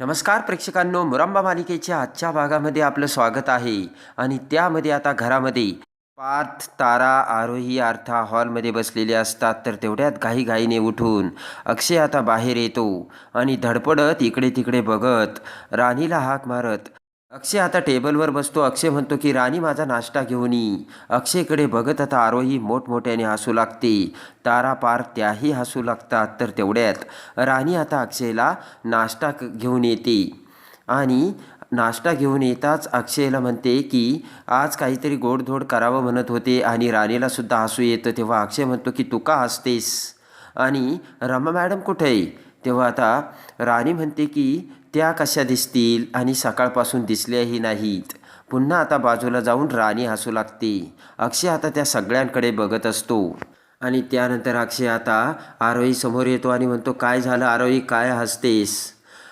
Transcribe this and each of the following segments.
नमस्कार प्रेक्षकांनो मुरांबा मालिकेच्या आजच्या भागामध्ये आपलं स्वागत आहे. आणि त्यामध्ये आता घरामध्ये पार्थ तारा आरोही आर्था हॉलमध्ये बसलेले असतात तर तेवढ्यात घाईघाईने उठून अक्षय आता बाहेर येतो. आणि धडपडत इकडे तिकडे बघत राणीला हाक मारत अक्षय आता टेबलवर बसतो. अक्षय म्हणतो की राणी माझा नाश्ता घेऊन ये. अक्षयकडे बघत आता आरोही मोठमोठ्याने हसू लागते. तारा पार त्याही हसू लागतात तर तेवढ्यात राणी आता अक्षयला नाश्ता क- घेऊन येते. आणि नाश्ता घेऊन येताच अक्षयला म्हणते की आज काहीतरी गोडधोड करावं म्हणत होते आणि राणीलासुद्धा हसू येतं. तेव्हा अक्षय म्हणतो की तू का हसतेस? आणि रमा मॅडम कुठे आहे? तेव्हा आता राणी म्हणते की त्या कशा दिसतील आणि सकाळपासून दिसल्याही नाहीत. पुन्हा आता बाजूला जाऊन राणी हसू लागते. अक्षय आता त्या सगळ्यांकडे बघत असतो. आणि त्यानंतर अक्षय आता आरोही समोर येतो आणि म्हणतो काय झालं आरोही? काय हसतेस?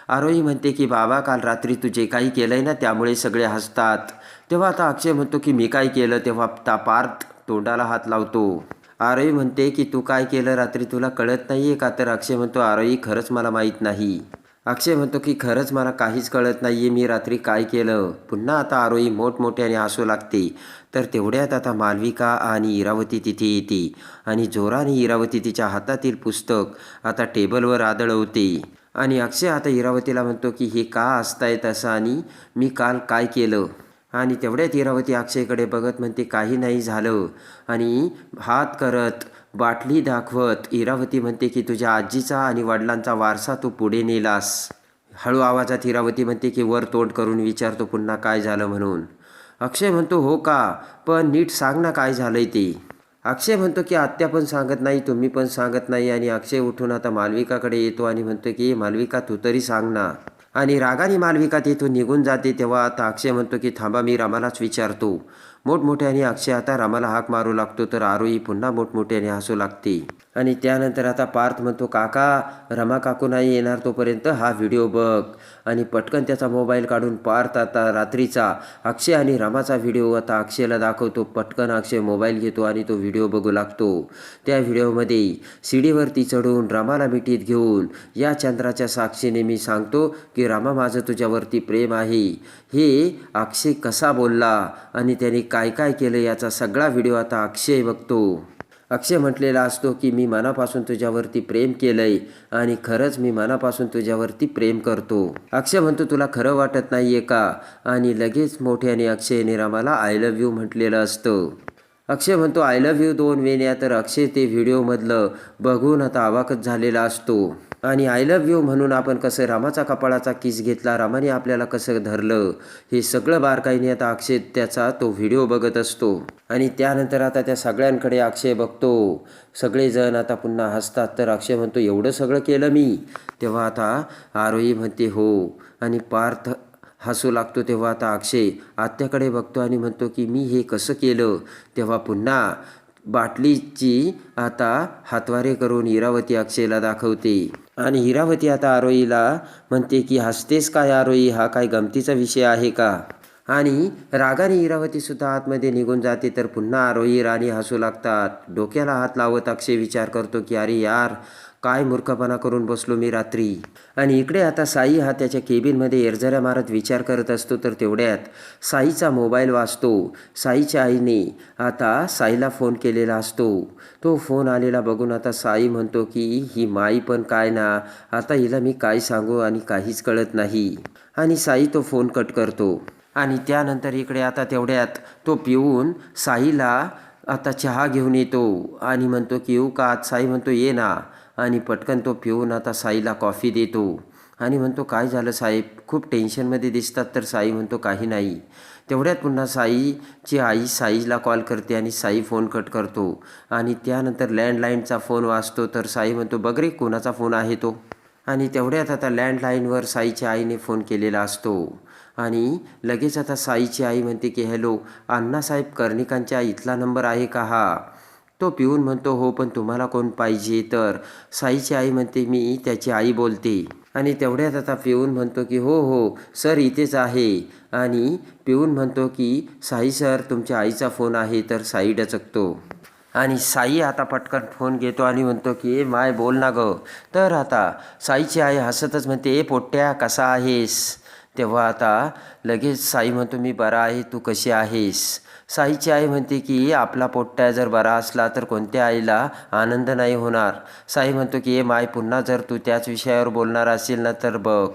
आरोही म्हणते की बाबा काल रात्री तू जे काही केलं आहे ना त्यामुळे सगळे हसतात. तेव्हा आता अक्षय म्हणतो की मी काय केलं? तेव्हा ता पार्थ तोंडाला हात लावतो. आरोही म्हणते की तू काय केलं रात्री? तुला कळत नाही आहे का? तर अक्षय म्हणतो आरोही खरंच मला माहीत नाही. अक्षय म्हणतो की खरंच मला काहीच कळत नाही आहे मी रात्री काय केलं. पुन्हा आता आरोही मोठमोठ्याने आसू लागते. तर तेवढ्यात आता मालविका आणि इरावती तिथे येते. आणि जोराने इरावती तिच्या हातातील पुस्तक आता टेबलवर आदळवते. आणि अक्षय आता इरावतीला म्हणतो की हे का असताय तसं आणि मी काल काय केलं? आणि तेवढ्यात इरावती अक्षयकडे बघत म्हणते काही नाही झालं. आणि हात करत बाटली दाखवत. इरावती म्हणते की तुझ्या आजीचा आणि वडिलांचा वारसा तू पुढे नेलास. हळू आवाजात इरावती म्हणते की वर तोंड करून विचारतो पुन्हा काय झालं म्हणून. अक्षय म्हणतो हो का? पण नीट सांग ना काय झालंय ते. अक्षय म्हणतो की आत्या पण सांगत नाही तुम्ही पण सांगत नाही. आणि अक्षय उठून आता मालविकाकडे येतो आणि म्हणतो की मालविका तू तरी सांग ना. आणि रागाने मालविका तिथून निघून जाते तेव्हा आता अक्षय म्हणतो की थांबा मी रामालाच विचारतो. मोठमोठ्याने अक्षय आता रामाला हाक मारू लागतो तर आरोही पुन्हा मोठमोठ्याने हसू लागते. आणि त्यानंतर आता पार्थ म्हणतो काका रमा काकू नाही येणार तोपर्यंत हा व्हिडिओ बघ. आणि पटकन त्याचा मोबाईल काढून पार्थ आता रात्रीचा अक्षय आणि रमाचा व्हिडिओ आता अक्षयला दाखवतो. पटकन अक्षय मोबाईल घेतो आणि तो व्हिडिओ बघू लागतो. त्या व्हिडिओमध्ये शिडीवरती चढून रमाला मिठीत घेऊन या चंद्राच्या साक्षीने मी सांगतो की रमा माझं तुझ्यावरती प्रेम आहे. हे अक्षय कसा बोलला? आणि त्याने काय काय केलं याचा सगळा व्हिडिओ आता अक्षय बघतो. अक्षय म्हटलेला असतो की मी मनापासून तुझ्यावरती प्रेम केलंय आणि खरंच मी मनापासून तुझ्यावरती प्रेम करतो. अक्षय म्हणतो तुला खरं वाटत नाहीये का? आणि लगेच मोठ्याने अक्षयने रामाला आय लव्ह यू म्हटलेलं असतं. अक्षय म्हणतो आय लव्ह यू दोन वेण्या तर अक्षय ते व्हिडिओमधलं बघून आता आवाकच झालेला असतो. आणि आय लव्ह यू म्हणून आपण कसं रामाचा कपाळाचा किस घेतला रामाने आपल्याला कसं धरलं हे सगळं बारकाईने आता अक्षय त्याचा तो व्हिडिओ बघत असतो. आणि त्यानंतर आता त्या सगळ्यांकडे अक्षय बघतो. सगळेजण आता पुन्हा हसतात. तर अक्षय म्हणतो एवढं सगळं केलं मी. तेव्हा आता आरोही म्हणते हो. आणि पार्थ हसू लागतो तेव्हा आता अक्षय आत्याकडे बघतो आणि म्हणतो की मी हे कसं केलं? तेव्हा पुन्हा बाटलीची आता हातवारे करून इरावती अक्षयला दाखवते. आणि हिरावती आता आरोहीला म्हणते की हसतेस काय आरोही हा काय गमतीचा विषय आहे का? आणि रागाने इरावती सुद्धा आतमध्ये निघून जाते तर पुन्हा आरोही राणी हसू लागतात. डोक्याला हात लावत अक्षय विचार करतो की अरे यार काय मूर्खपणा करून बसलो मी रात्री. आणि इकडे आता साई हा त्याच्या केबिनमध्ये एरझऱ्या मारत विचार करत असतो तर तेवढ्यात साईचा मोबाईल वाचतो साईच्या आईने आता साईला फोन केलेला असतो. तो फोन आलेला बघून आता साई म्हणतो की ही माई पण काय ना? आता हिला मी काय सांगू आणि काहीच कळत नाही. आणि साई तो फोन कट करतो. आणि त्यानंतर इकडे आता तेवढ्यात तो पिऊन साईला आता चहा घेऊन येतो आणि म्हणतो की येऊ का आज? साई म्हणतो ये ना. आणि पटकन तो पिऊन आता साईला कॉफी देतो. आणि म्हणतो काय झालं साहेब? खूप टेन्शनमध्ये दिसतात तर. साई म्हणतो काही नाही. तेवढ्यात पुन्हा साईची आई साईला कॉल करते आणि साई फोन कट करतो. आणि त्यानंतर लँडलाईनचा फोन वाजतो तर साई म्हणतो बघ रे कोणाचा फोन आहे तो? आणि तेवढ्यात आता लँडलाईनवर साईच्या आईने फोन केलेला असतो. आणि लगेच आता साईची आई म्हणते की हॅलो अण्णासाहेब कर्णिकांच्या इथला नंबर आहे का हा? तो पिऊन म्हणतो हो पण तुम्हाला कोण पाहिजे तर? साईची आई म्हणते मी त्याची आई बोलते. आणि तेवढ्यात आता पिऊन म्हणतो की हो हो सर इथेच आहे. आणि पिऊन म्हणतो की साई सर तुमच्या आईचा फोन आहे तर साई डचकतो. आणि साई आता पटकन फोन घेतो आणि म्हणतो की "ए माय बोल ना गं. तर आता साईची आई हसतच म्हणते ए पोट्ट्या कसा आहेस? तेव्हा आता लगेच साई म्हणतो मी बरा आहे तू कशी आहेस? साईची आई म्हणते की आपला पोट्ट्या जर बरा असला तर कोणत्या आईला आनंद नाही होणार? साई म्हणतो की ए माय पुन्हा जर तू त्याच विषयावर बोलणार असेल ना तर बघ.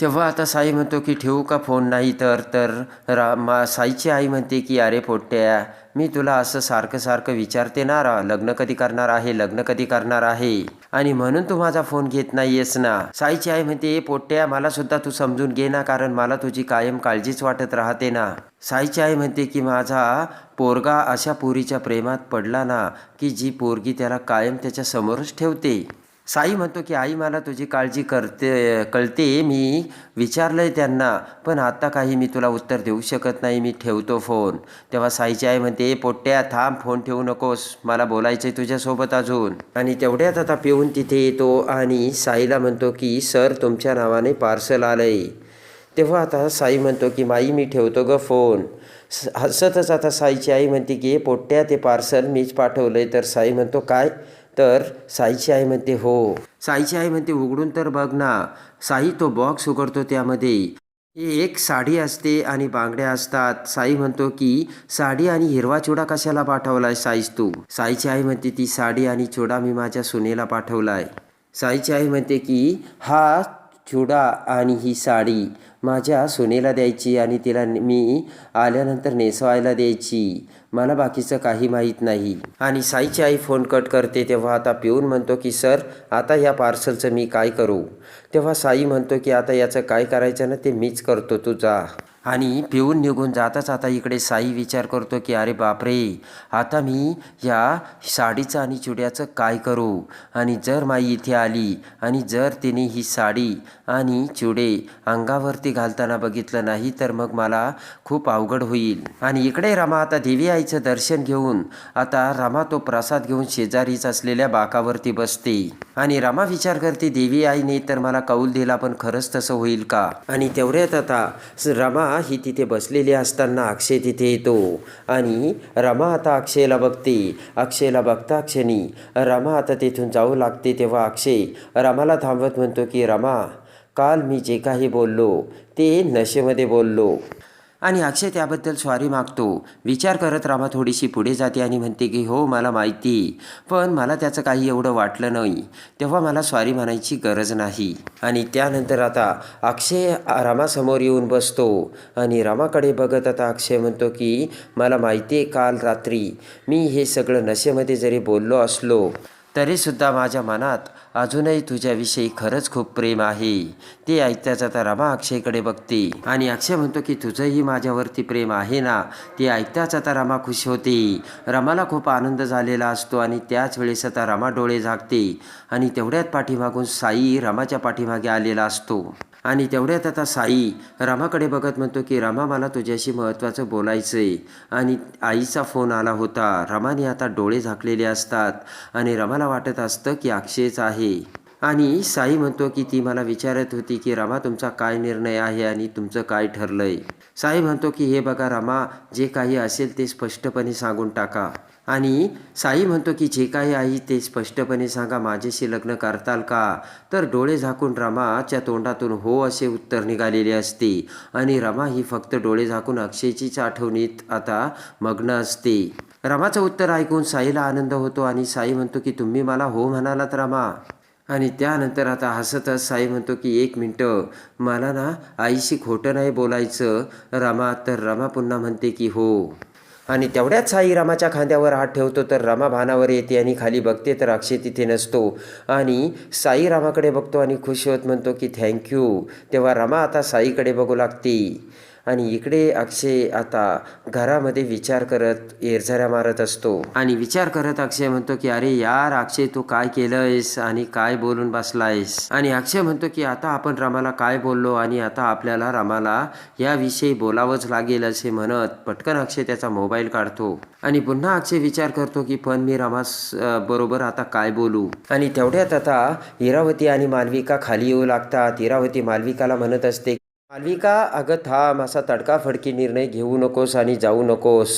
तेव्हा आता साई म्हणतो की ठेवू का फोन नाही तर? तर रा मा साईची आई म्हणते की अरे पोट्ट्या मी तुला असं सारखं सारखं विचारते ना रा लग्न कधी करणार आहे लग्न कधी करणार आहे? आणि म्हणून तू माझा फोन घेत नाहीयेस ना. साईची आई म्हणते पोट्या पोट्ट्या मला सुद्धा तू समजून घे ना कारण मला तुझी कायम काळजीच वाटत राहते ना. साईची आई म्हणते की माझा पोरगा अशा पोरीच्या प्रेमात पडला ना की जी पोरगी त्याला कायम त्याच्या समोरच ठेवते. साई म्हणतो की आई मला तुझी काळजी करते कळते. मी विचारलंय त्यांना पण आता काही मी तुला उत्तर देऊ शकत नाही. मी ठेवतो फोन. तेव्हा साईची आई म्हणते पोट्ट्या थांब फोन ठेवू नकोस. मला बोलायचंय तुझ्यासोबत अजून. आणि तेवढ्यात आता पिऊन तिथे येतो आणि साईला म्हणतो की सर तुमच्या नावाने पार्सल आलंय. तेव्हा आता साई म्हणतो की माई मी ठेवतो ग फोन. हसतच आता साईची आई म्हणते की पोट्ट्या ते पार्सल मीच पाठवलंय. तर साई म्हणतो काय? तर साईची आई म्हणते हो. साईची आई म्हणते उघडून तर बघ ना साई तो बॉक्स उघडतो त्यामध्ये. एक साडी असते आणि बांगड्या असतात. साई म्हणतो की साडी आणि हिरवा चुडा कशाला पाठवलाय साईज तू? साईची आई म्हणते ती साडी आणि चुडा मी माझ्या सुनेला पाठवलाय. साईची आई म्हणते की हा चुडा आणि ही साडी माझ्या सुनेला द्यायची आणि तिला मी आल्यानंतर नेसवायला द्यायची. मला बाकीचं काही माहीत नाही. आणि साईची आई फोन कट करते तेव्हा आता पिऊन म्हणतो की सर आता या पार्सलचं मी काय करू? तेव्हा साई म्हणतो की आता याचं काय करायचं ना ते मीच करतो तू जा. आणि पिऊन निघून जाताच आता इकडे साई विचार करतो की अरे बापरे आता मी या साडीचं आणि चुड्याचं काय करू? आणि जर माई इथे आली आणि जर तिने ही साडी आणि चुडे अंगावरती घालताना बघितलं नाही तर मग मला खूप अवघड होईल. आणि इकडे रमा आता देवी आईचं दर्शन घेऊन आता रमा तो प्रसाद घेऊन शेजारीच असलेल्या बाकावरती बसते. आणि रमा विचार करते देवी आईने तर मला कौल दिला पण खरंच तसं होईल का? आणि तेवढ्यात आता रमा रमा ही तिथे बसलेली असताना अक्षय तिथे येतो. आणि रमा आता अक्षयला बघते. अक्षयला बघता क्षणी रमा आता तिथून जाऊ लागते तेव्हा अक्षय रमाला थांबवत म्हणतो की रमा काल मी जे काही बोललो ते नशेमध्ये बोललो. आणि अक्षय त्याबद्दल स्वारी मागतो. विचार करत रामा थोडीशी पुढे जाते आणि म्हणते की हो मला माहिती. पण मला त्याचं काही एवढं वाटलं नाही. तेव्हा मला स्वारी म्हणायची गरज नाही. आणि त्यानंतर आता अक्षय रामासमोर येऊन बसतो. आणि रामाकडे बघत आता अक्षय म्हणतो की मला माहिती आहे काल रात्री मी हे सगळं नशेमध्ये जरी बोललो असलो तरीसुद्धा माझ्या मनात अजूनही तुझ्याविषयी खरंच खूप प्रेम आहे. ते ऐकताच आता रमा अक्षयकडे बघते. आणि अक्षय म्हणतो की तुझंही माझ्यावरती प्रेम आहे ना? ते ऐकताच आता रमा खुश होते. रमाला खूप आनंद झालेला असतो आणि त्याच वेळेस आता रमा डोळे झाकते. आणि तेवढ्यात पाठीमागून साई रमाच्या पाठीमागे आलेला असतो. आणि तेवढ्यात आता साई रामाकडे बघत म्हणतो की रामा मला तुझ्याशी महत्त्वाचं बोलायचं आहे आणि आईचा फोन आला होता. रमाने आता डोळे झाकलेले असतात आणि रमाला वाटत असतं की अक्षयच आहे. आणि साई म्हणतो की ती मला विचारत होती की रमा तुमचा काय निर्णय आहे आणि तुमचं काय ठरलंय? साई म्हणतो की हे बघा रमा जे काही असेल ते स्पष्टपणे सांगून टाका. आणि साई म्हणतो की जे काही आहे ते स्पष्टपणे सांगा माझ्याशी लग्न करताल का? तर डोळे झाकून रमाच्या तोंडातून हो असे उत्तर निघालेले असते. आणि रमा ही फक्त डोळे झाकून अक्षयचीच आठवणीत आता मग्न असते. रमाचं उत्तर ऐकून साईला आनंद होतो आणि साई म्हणतो की तुम्ही मला हो म्हणालात रमा. आणि त्यानंतर आता हसतच साई म्हणतो की एक मिनटं मला ना आईशी खोटं नाही बोलायचं. रमा तर रमा पुन्हा म्हणते की हो. आणि तेवढ्याच साई रामाच्या खांद्यावर हात ठेवतो तर रमा भानावर येते आणि खाली बघते तर अक्षय तिथे नसतो. आणि साई रामाकडे बघतो आणि खुश होत म्हणतो की थँक्यू. तेव्हा रमा आता साईकडे बघू लागते. आणि इकडे अक्षय आता घरामध्ये विचार करत एरझऱ्या मारत असतो. आणि विचार करत अक्षय म्हणतो की अरे यार अक्षय तू काय केलंयस आणि काय बोलून बसलायस? आणि अक्षय म्हणतो की आता आपण रामाला काय बोललो आणि आता आपल्याला रामाला याविषयी बोलावंच लागेल असे म्हणत पटकन अक्षय त्याचा मोबाईल काढतो. आणि पुन्हा अक्षय विचार करतो की पण मी रामास बरोबर आता काय बोलू? आणि तेवढ्यात आता इरावती आणि मालविका खाली येऊ लागतात. इरावती मालविकाला म्हणत असते मालविका अगं थांब असा तडकाफडकी निर्णय घेऊ नकोस आणि जाऊ नकोस.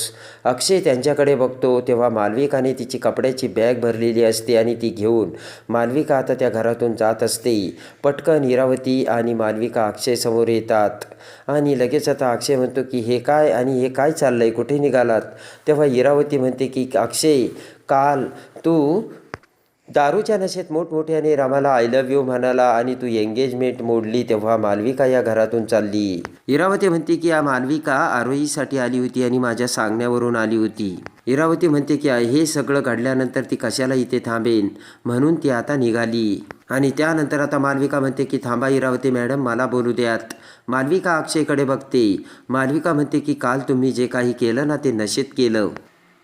अक्षय त्यांच्याकडे बघतो तेव्हा मालविकाने तिची कपड्याची बॅग भरलेली असते आणि ती घेऊन मालविका आता त्या घरातून जात असते. पटकन इरावती आणि मालविका अक्षयसमोर येतात. आणि लगेच आता अक्षय म्हणतो की हे काय आणि हे काय चाललं आहे कुठे निघालात? तेव्हा इरावती म्हणते की अक्षय काल तू दारूच्या नशेत मोठमोठ्याने रामाला आय लव्ह यू म्हणाला आणि तू एंगेजमेंट मोडली तेव्हा मालविका या घरातून चालली. इरावती म्हणते की या मालविका आरोहीसाठी आली होती आणि माझ्या सांगण्यावरून आली होती. इरावती म्हणते की हे सगळं घडल्यानंतर ती कशाला इथे थांबेन? म्हणून ती आता निघाली. आणि त्यानंतर आता मालविका म्हणते की थांबा इरावती मॅडम मला बोलू द्यात. मालविका अक्षयकडे बघते. मालविका म्हणते की काल तुम्ही जे काही केलं ना ते नशेत केलं.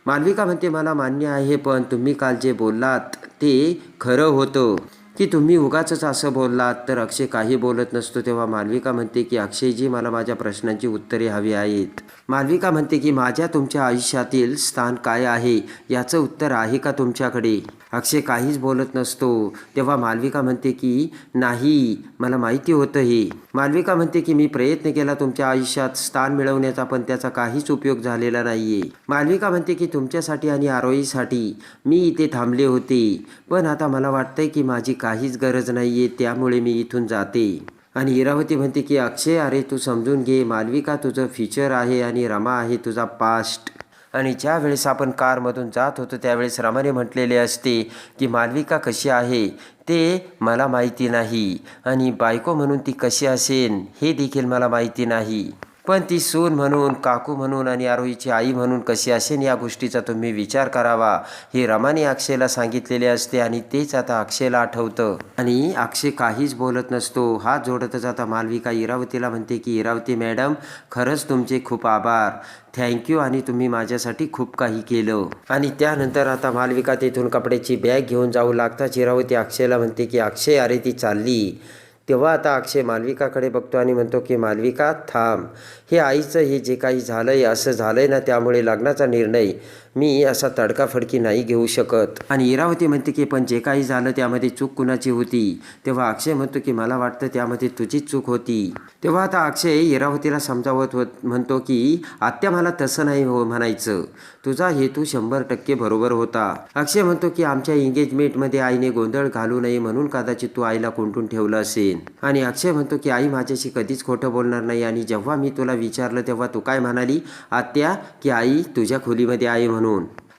मालविका म्हणते मला मान्य आहे पण तुम्ही काल जे बोललात ते खरं होतं. की तुम्ही उगाच असं बोललात तर अक्षय काही बोलत नसतो तेव्हा मालविका म्हणते की अक्षयजी मला माझ्या प्रश्नांची उत्तरे हवी आहेत. मालविका म्हणते की माझ्या तुमच्या आयुष्यातील स्थान काय आहे? याचं उत्तर आहे का तुमच्याकडे? अक्षय काहीच बोलत नसतो. तेव्हा मालविका म्हणते की नाही मला माहिती होतं हे मालविका म्हणते की मी प्रयत्न केला तुमच्या आयुष्यात स्थान मिळवण्याचा पण त्याचा काहीच उपयोग झालेला नाही आहे मालविका म्हणते की तुमच्यासाठी आणि आरोहीसाठी मी इथे थांबले होते पण आता मला वाटतंय की माझी काहीच गरज नाही आहे त्यामुळे मी इथून जाते. आणि इरावती म्हणते की अक्षय अरे तू समजून घे मालविका तुझं फ्युचर आहे आणि रमा आहे तुझा पास्ट आणि ज्या वेळेस आपण कारमधून जात होतो त्यावेळेस रमाने म्हटलेले असते की मालविका कशी आहे? ते मला माहिती नाही आणि बायको म्हणून ती कशी असेल हे देखील मला माहिती नाही. पण ती सून म्हणून काकू म्हणून आणि आरोहीची आई म्हणून कशी असेल या गोष्टीचा तुम्ही विचार करावा. हे रमाने अक्षयला सांगितलेले असते आणि तेच आता अक्षयला आठवतं. आणि अक्षय काहीच बोलत नसतो. हात जोडतच आता मालविका इरावतीला म्हणते की इरावती मॅडम खरंच तुमचे खूप आभार. थँक्यू आणि तुम्ही माझ्यासाठी खूप काही केलं. आणि त्यानंतर आता मालविका तिथून कपड्याची बॅग घेऊन जाऊ लागताच इरावती अक्षयला म्हणते की अक्षय अरे ती चालली. तेव्हा आता अक्षय मालविकाकडे बघतो आणि म्हणतो की मालविका थांब. हे आईचं हे जे काही झालंय असं झालंय ना त्यामुळे लग्नाचा निर्णय मी असा तडकाफडकी नाही घेऊ शकत. आणि इरावती म्हणते की पण जे काही झालं त्यामध्ये चूक कुणाची होती? तेव्हा अक्षय म्हणतो की मला वाटतं त्यामध्ये तुझीच चूक होती. तेव्हा आता अक्षय इरावतीला समजावत होत म्हणतो की आत्या मला तसं नाही हो म्हणायचं. तुझा हेतू शंभर टक्के बरोबर होता. अक्षय म्हणतो की आमच्या एंगेजमेंटमध्ये आईने गोंधळ घालू नये म्हणून कदाचित तू आईला कोंटून ठेवलं असेल. आणि अक्षय म्हणतो की आई माझ्याशी कधीच खोटं बोलणार नाही आणि जेव्हा मी तुला विचारलं तेव्हा तू काय म्हणाली? आत्या की आई तुझ्या खोलीमध्ये आहे म्हणून.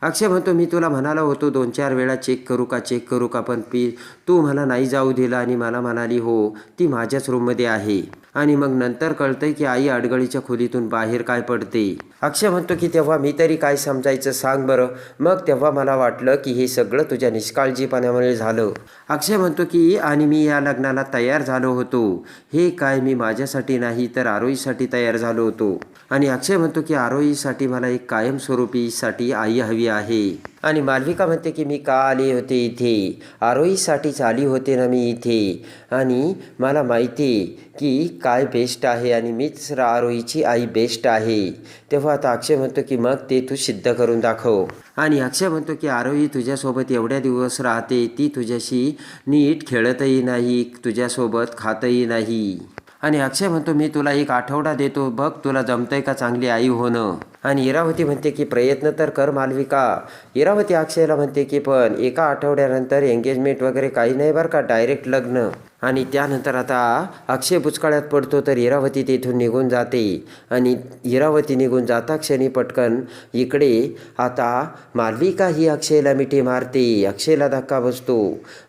अक्षय म्हणतो मी तुला म्हणाला होतो दोन चार वेळा चेक करू का चेक करू का पण पी तू मला नाही जाऊ दिला आणि मला म्हणाली हो ती माझ्याच रूममध्ये आहे. आणि मग नंतर कळतंय की आई अडगळीच्या खोलीतून बाहेर काय पडते. अक्षय म्हणतो की तेव्हा मी तरी काय समजायचं सांग बरं. मग तेव्हा मला वाटलं की हे सगळं तुझ्या निष्काळजीपणामुळे झालं. अक्षय म्हणतो की आणि मी या लग्नाला तयार झालो होतो. हे काय मी माझ्यासाठी नाही तर आरोहीसाठी तयार झालो होतो. आणि अक्षय म्हणतो की आरोहीसाठी मला एक कायमस्वरूपीसाठी आई हवी आहे. आणि मालविका म्हणते की मी का आले होते इथे? आरोहीसाठीच आली होते ना मी इथे? आणि मला माहिती आहे की काय बेस्ट आहे आणि मीच आरोहीची आई बेस्ट आहे. तेव्हा आता अक्षय म्हणतो की मग ते तू सिद्ध करून दाखव. आणि अक्षय म्हणतो की आरोही तुझ्यासोबत एवढ्या दिवस राहते ती तुझ्याशी नीट खेळतही नाही तुझ्यासोबत खातही नाही. आणि अक्षय म्हणतो मी तुला एक आठवडा देतो बघ तुला जमतंय का चांगली आई होणं. आणि इरावती म्हणते की प्रयत्न तर कर मालविका. इरावती अक्षयला म्हणते की पण एका आठवड्यानंतर एंगेजमेंट वगैरे काही नाही बरं का डायरेक्ट लग्न. आणि त्यानंतर आता अक्षय पुष्काळ्यात पडतो तर इरावती तेथून निघून जाते. आणि इरावती निघून जाता क्षणी पटकन इकडे आता मालविका ही अक्षयला मिठी मारते. अक्षयला धक्का बसतो.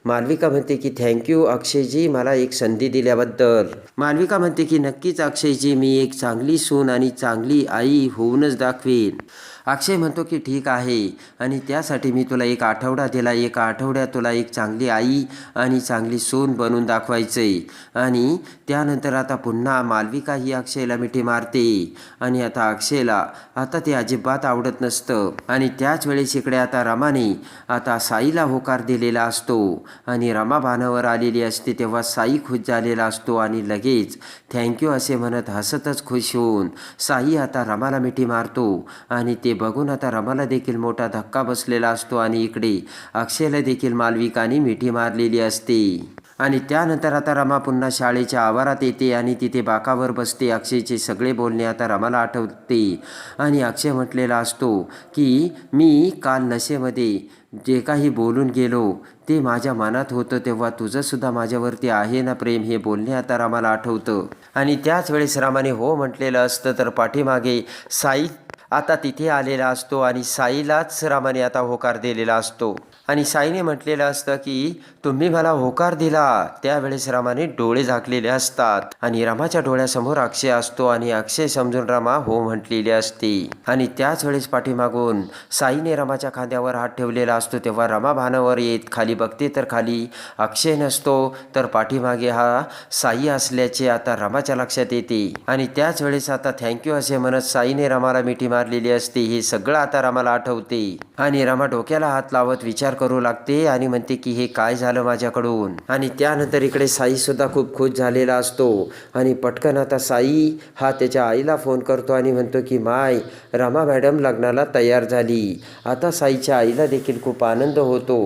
मालविका म्हणते की थँक्यू अक्षयजी मला एक संधी दिल्याबद्दल. मालविका म्हणते की नक्कीच अक्षयजी मी एक चांगली सून आणि चांगली आई होऊनच दाखवेन. अक्षय म्हणतो की ठीक आहे. आणि त्यासाठी मी तुला एक आठवडा दिला. एका आठवड्यात तुला एक चांगली आई आणि चांगली सून बनवून दाखवायचंय. आणि त्यानंतर आता पुन्हा मालविका ही अक्षयला मिठी मारते. आणि आता अक्षयला आता ते अजिबात आवडत नसतं. आणि त्याच वेळेस इकडे आता रमाने आता साईला होकार दिलेला असतो. आणि रमा भानावर आलेली असते तेव्हा साई खुश झालेला असतो आणि लगेच थँक्यू असे म्हणत हसतच खुश होऊन साई आता रमाला मिठी मारतो. आणि ते बघून आता रमाला देखील मोठा धक्का बसलेला असतो आणि इकडे अक्षयला देखील मालविकाने मिठी मारलेली असते. आणि त्यानंतर आता रमा पुन्हा शाळेच्या आवारात येते आणि तिथे बाकावर बसते. अक्षयचे सगळे बोलणे आता रमाला आठवते. आणि अक्षय म्हटलेला असतो की मी काल नशेमध्ये जे काही बोलून गेलो ते माझ्या मनात होतं तेव्हा तुझंसुद्धा माझ्यावरती आहे ना प्रेम हे बोलणे आता रामाला आठवतं. आणि त्याच वेळेस रामाने हो म्हटलेलं असतं तर पाठीमागे साई आता तिथे आलेला असतो आणि साईलाच रामाने आता होकार दिलेला असतो. आणि साईने म्हटलेलं असतं की तुम्ही मला होकार दिला. त्यावेळेस रामाने डोळे झाकलेले असतात. आणि रामाच्या डोळ्यासमोर अक्षय असतो आणि अक्षय समजून रामा हो म्हटलेली असते. आणि त्याच वेळेस पाठीमागून साईने रमाच्या खांद्यावर हात ठेवलेला असतो तेव्हा रमा भानावर येत खाली बघते तर खाली अक्षय नसतो तर पाठीमागे हा साई असल्याचे आता रमाच्या लक्षात येते. आणि त्याच वेळेस आता थँक्यू असे म्हणत साईने रमाला मिठी मारलेली असते हे सगळं आता रमाला आठवते. आणि रमा डोक्याला हात लावत विचार करू लागते आणि म्हणते की हे काय झालं माझ्याकडून? आणि त्यानंतर इकडे साई सुद्धा खूप खुश झालेला असतो. आणि पटकन आता साई हा त्याच्या आईला फोन करतो आणि म्हणतो की माय रमा मॅडम लग्नाला तयार झाली. आता साईच्या आईला देखील खूप आनंद होतो.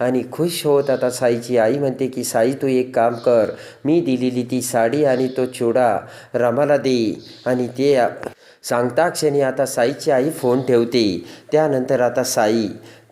आणि खुश होत आता साईची आई म्हणते की साई तू एक काम कर. मी दिलेली ती साडी आणि तो चुडा रमाला दे. आणि ते सांगता क्षणी आता साईची आई फोन ठेवते. त्यानंतर आता साई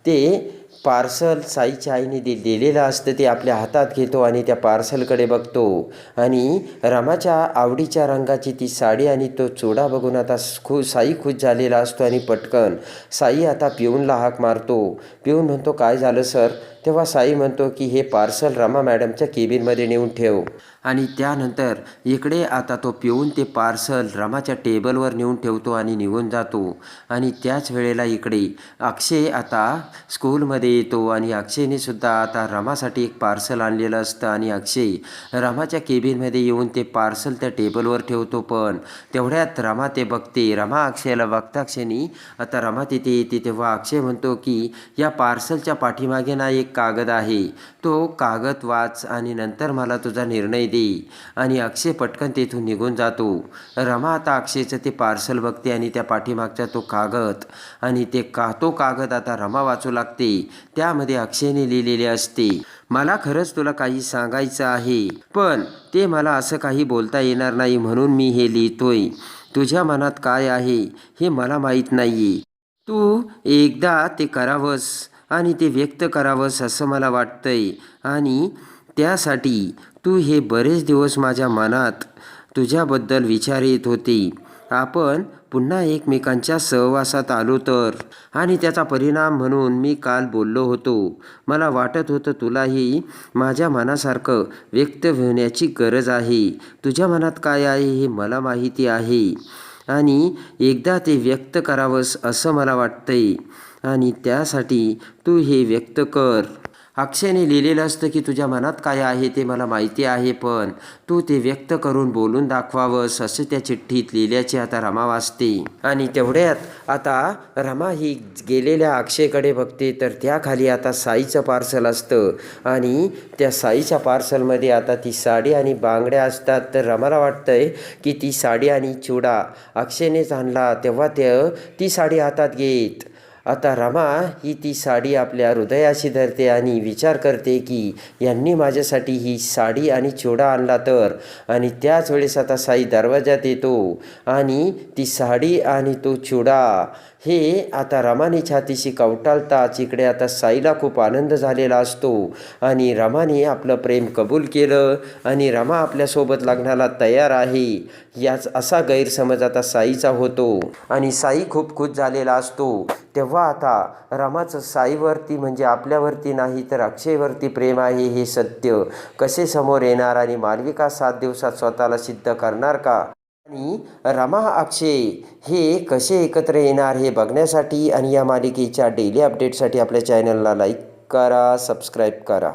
ते पार्सल साईच्या आईने दि दिलेलं असतं ते आपल्या हातात घेतो आणि त्या पार्सलकडे बघतो. आणि रमाच्या आवडीच्या रंगाची ती साडी आणि तो चुडा बघून आता खु साई खुश झालेला असतो आणि पटकन साई आता पिऊनला हाक मारतो. पिऊन म्हणतो काय झालं सर? तेव्हा साई म्हणतो की हे पार्सल रमा मॅडमच्या केबिनमध्ये नेऊन ठेव. आणि त्यानंतर इकडे आता तो पिऊन ते पार्सल रमाच्या टेबलवर नेऊन ठेवतो आणि निघून जातो. आणि त्याच वेळेला इकडे अक्षय आता स्कूलमध्ये येतो आणि अक्षयने सुद्धा आता रमासाठी एक पार्सल आणलेलं असतं आणि अक्षय रमाच्या केबिनमध्ये येऊन ते पार्सल त्या टेबलवर ठेवतो पण तेवढ्यात रमा ते बघते. रमा अक्षयला बघता क्षणी आता रमा तिथे येते तेव्हा अक्षय म्हणतो की या पार्सलच्या पाठीमागे ना एक कागद आहे. तो कागद वाच आणि नंतर मला तुझा निर्णय दे. आणि अक्षय पटकन तेथून निघून जातो. रमा आता अक्षयचं ते पार्सल बघते आणि त्या पाठीमागचा तो कागद आणि ते का तो कागद आता रमा वाचू लागते. त्यामध्ये अक्षयने लिहिलेले असते मला खरंच तुला काही सांगायचं आहे पण ते मला असं काही बोलता येणार नाही म्हणून मी हे लिहितोय. तुझ्या मनात काय आहे हे मला माहीत नाही तू एकदा ते करावंस आणि ते व्यक्त करावंस असं मला वाटतंय. आणि त्यासाठी तू हे बरेच दिवस माझ्या मनात तुझ्याबद्दल विचार येत होते. आपण पुन्हा एकमेकांच्या सहवासात आलो तर? आणि त्याचा परिणाम म्हणून मी काल बोललो होतो. मला वाटत होतं तुलाही माझ्या मनासारखं व्यक्त होण्याची गरज आहे. तुझ्या मनात काय आहे हे मला माहिती आहे. आणि एकदा ते व्यक्त करावंस असं मला वाटतंय. आणि त्यासाठी तू हे व्यक्त कर. अक्षयने लिहिलेलं असतं की तुझ्या मनात काय आहे ते मला माहिती आहे पण तू ते व्यक्त करून बोलून दाखवावंस असं त्या चिठ्ठीत लिहिल्याचे आता रमा वाचते. आणि तेवढ्यात आता रमा ही गेलेल्या अक्षयकडे बघते तर त्याखाली आता साईचं पार्सल असतं. आणि त्या साईच्या पार्सलमध्ये आता ती साडी आणि बांगड्या असतात. तर रमाला वाटतंय की ती साडी आणि चुडा अक्षयनेच आणला तेव्हा ते ती साडी हातात घेत. आता रमा ही ती साडी आपल्या हृदयाशी धरते आणि विचार करते की यांनी माझ्यासाठी ही साडी आणि चिवडा आणला तर. आणि त्याच वेळेस आता साई दरवाजात येतो आणि ती साडी आणि तो चिवडा हे आता रमाने छातीशी कवटाळताच इकडे आता साईला खूप आनंद झालेला असतो. आणि रमाने आपलं प्रेम कबूल केलं आणि रमा आपल्यासोबत लग्नाला तयार आहे. याच असा गैरसमज आता साईचा होतो. आणि साई खूप खुश झालेला असतो. तेव्हा आता रमाचं साईवरती म्हणजे आपल्यावरती नाही तर अक्षयवरती प्रेम आहे हे सत्य. कसे समोर येणार आणि मालविका सात दिवसात स्वतःला सिद्ध करणार का? आणि रमा अक्षय हे कसे एकत्र येणार हे बघण्यासाठी आणि या मालिकेच्या डेली अपडेटसाठी आपल्या चॅनलला लाईक करा सबस्क्राईब करा.